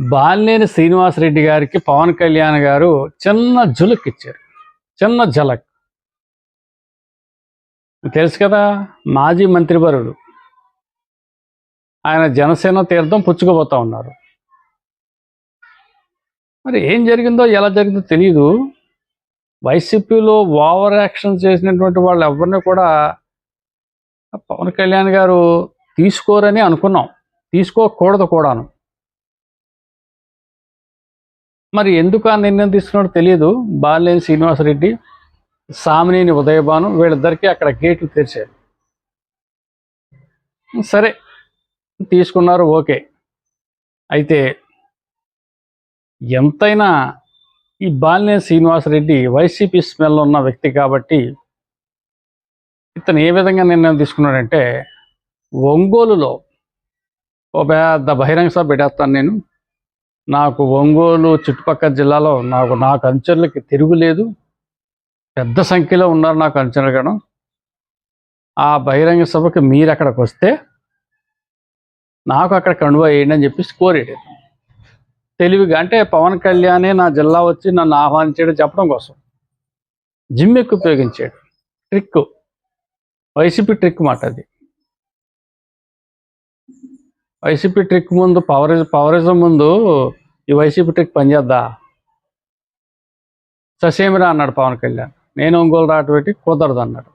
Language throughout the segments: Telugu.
బాలినేని శ్రీనివాసరెడ్డి గారికి పవన్ కళ్యాణ్ గారు చిన్న జులుక్ ఇచ్చారు. చిన్న జలక్. తెలుసు కదా మాజీ మంత్రివరుడు ఆయన జనసేన తీర్థం పుచ్చుకుపోతా ఉన్నారు. మరి ఏం జరిగిందో ఎలా జరిగిందో తెలియదు వైసీపీలో ఓవర్ యాక్షన్ చేసినటువంటి వాళ్ళు ఎవరిని కూడా పవన్ కళ్యాణ్ గారు తీసుకోరని అనుకున్నాం. తీసుకోకూడదు కూడాను. మరి ఎందుకు ఆ నిర్ణయం తీసుకున్నాడో తెలియదు. బాలినేని శ్రీనివాసరెడ్డి సామినేని ఉదయభాను వీళ్ళిద్దరికీ అక్కడ గేట్లు తెరిచారు. సరే తీసుకున్నారు ఓకే. అయితే ఎంతైనా ఈ బాలినేని శ్రీనివాసరెడ్డి వైసీపీ స్మెల్ ఉన్న వ్యక్తి కాబట్టి ఇతను ఏ విధంగా నిర్ణయం తీసుకున్నాడంటే ఒంగోలులో ఓ పెద్ద బహిరంగ సభ పెట్టేస్తాను నేను. నాకు ఒంగోలు చుట్టుపక్కల జిల్లాలో నాకు నాకు అంచర్లకి తిరుగులేదు పెద్ద సంఖ్యలో ఉన్నారు నాకు అంచనగడం ఆ బహిరంగ సభకి మీరు అక్కడికి వస్తే నాకు అక్కడ కండువా వేయండి అని చెప్పేసి కోరాడు తెలివిగా అంటే పవన్ కళ్యాణే నా జిల్లా వచ్చి నన్ను ఆహ్వానించాడు చెప్పడం కోసం. జిమ్ ఎక్కువ ఉపయోగించాడు. ట్రిక్. వైసీపీ ట్రిక్ మాట అది. వైసీపీ ట్రిక్ ముందు పవరిజం పవరిజం ముందు ఈ వైసీపీ టెక్ పనిచేద్దా ససేమిరా అన్నాడు పవన్ కళ్యాణ్. నేను ఒంగోలు రాటు పెట్టి కుదరదు అన్నాడు.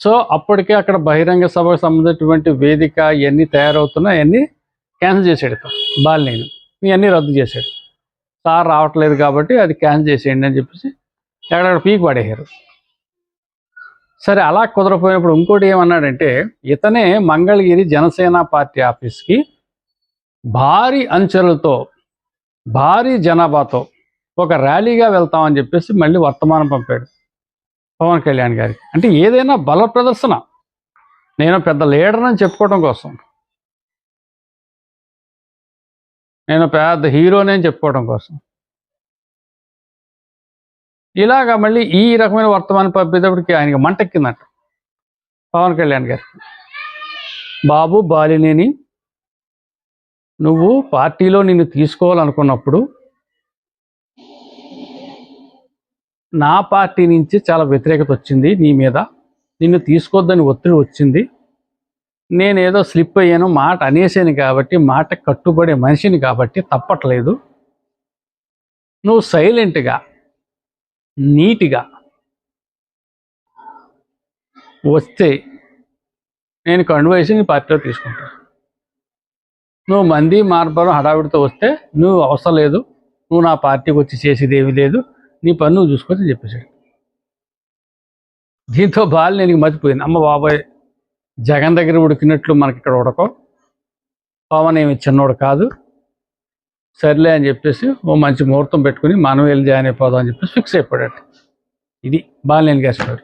సో అప్పటికే అక్కడ బహిరంగ సభకు సంబంధించినటువంటి వేదిక ఇవన్నీ తయారవుతున్నా అవన్నీ క్యాన్సిల్ చేసాడు బాలినేని. ఇవన్నీ రద్దు చేశాడు సార్ రావట్లేదు కాబట్టి అది క్యాన్సిల్ చేసేయండి అని చెప్పేసి ఎక్కడక్కడ పీక్ పడేశారు. సరే అలా కుదరపోయినప్పుడు ఇంకోటి ఏమన్నాడంటే ఇతనే మంగళగిరి జనసేన పార్టీ ఆఫీస్కి భారీ అంచెలతో భారీ జనాభాతో ఒక ర్యాలీగా వెళ్తామని చెప్పేసి మళ్ళీ వర్తమానం పంపాడు పవన్ కళ్యాణ్ గారికి అంటే ఏదైనా బల ప్రదర్శన. నేను పెద్ద లీడర్ అని చెప్పుకోవడం కోసం. నేను పెద్ద హీరోని అని చెప్పుకోవడం కోసం. ఇలాగా మళ్ళీ ఈ రకమైన వర్తమానం పంపేటప్పటికి ఆయనకి మంటెక్కిందంట పవన్ కళ్యాణ్ గారికి. బాబు బాలినేని నువ్వు పార్టీలో నిన్ను తీసుకోవాలనుకున్నప్పుడు నా పార్టీ నుంచి చాలా వ్యతిరేకత వచ్చింది నీ మీద. నిన్ను తీసుకోవద్దని ఒత్తిడి వచ్చింది. నేనేదో స్లిప్ అయ్యాను మాట అనేసాను కాబట్టి మాట కట్టుబడే మనిషిని కాబట్టి తప్పట్లేదు. నువ్వు సైలెంట్గా నీట్గా వస్తే నేను కండు నీ పార్టీలో తీసుకుంటాను. నువ్వు మంది మార్పులు హడావిడితో వస్తే నువ్వు అవసరం లేదు. నువ్వు నా పార్టీకి వచ్చి చేసేది ఏమీ లేదు. నీ పని నువ్వు చూసుకొని చెప్పేశాడు. దీంతో బాలు నేను మర్చిపోయింది అమ్మ బాబాయ్ జగన్ దగ్గర ఉడికినట్లు మనకి ఇక్కడ ఉడకో. పవన్ ఏమి చిన్నోడు కాదు. సర్లే అని చెప్పేసి ఓ మంచి ముహూర్తం పెట్టుకుని మనం వెళ్ళి జాయిన్ అయిపోదాం అని చెప్పేసి ఫిక్స్ అయిపోయాడు. ఇది బాలినేని గారి స్టోరీ